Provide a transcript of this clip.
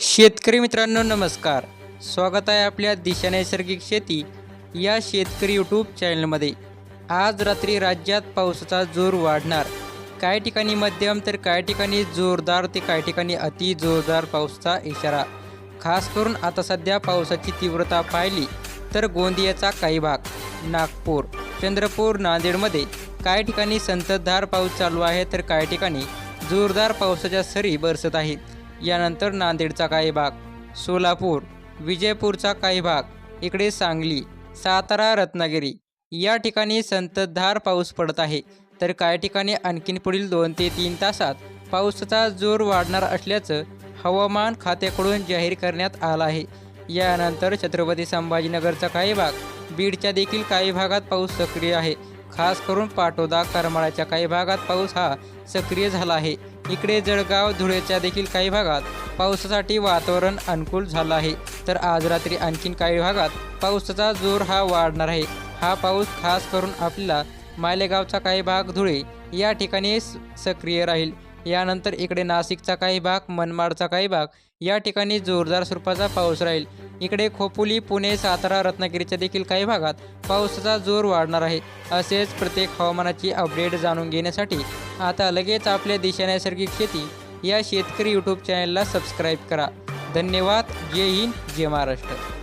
शेतकरी मित्रांनो नमस्कार. स्वागत आहे आपल्या दिशा नैसर्गिक शेती या शेतकरी यूट्यूब चॅनलमध्ये आज रात्री राज्यात पावसाचा जोर वाढणार. काही ठिकाणी मध्यम तर काही ठिकाणी जोरदार ते काही ठिकाणी अति जोरदार पावसाचा इशारा. खास करून आता सध्या पावसाची तीव्रता पाहिली तर गोंदियाचा काही भाग नागपूर चंद्रपूर नांदेडमध्ये काही ठिकाणी संततधार पाऊस चालू आहे तर काही ठिकाणी जोरदार पावसाच्या सरी बरसत आहेत. यानंतर नांदेडचा काही भाग सोलापूर विजयपूरचा काही भाग इकडे सांगली सातारा रत्नागिरी या ठिकाणी संततधार पाऊस पडत आहे. तर काही ठिकाणी आणखीन पुढील दोन ते तीन तासात पावसाचा जोर वाढणार असल्याचं हवामान खात्याकडून जाहीर करण्यात आलं आहे. यानंतर छत्रपती संभाजीनगरचा काही भाग बीडच्या देखील काही भागात पाऊस सक्रिय आहे. खास करून पाटोदा करमाळ्याच्या काही भागात पाऊस हा सक्रिय झाला आहे. इकडे जळगाव धुळेच्या देखील काही भागात पावसासाठी वातावरण अनुकूल झालं आहे. तर आज रात्री आणखीन काही भागात पावसाचा जोर हा वाढणार आहे. हा पाऊस खास करून आपल्याला मालेगावचा काही भाग धुळे या ठिकाणी सक्रिय राहील. यानंतर इकडे नाशिकचा काही भाग मनमाडचा काही भाग. या ठिकाणी जोरदार स्वरूपाचा पाऊस राहील. इकडे खोपोली पुणे सातारा रत्नागिरीच्या देखील काही भागात पावसाचा जोर वाढणार आहे. असेच प्रत्येक हवामानाची अपडेट जाणून घेण्यासाठी आता लगेच आपल्या दिशा नैसर्गिक शेती या शेतकरी यूट्यूब चॅनलला सबस्क्राईब करा. धन्यवाद. जय हिंद. जय महाराष्ट्र.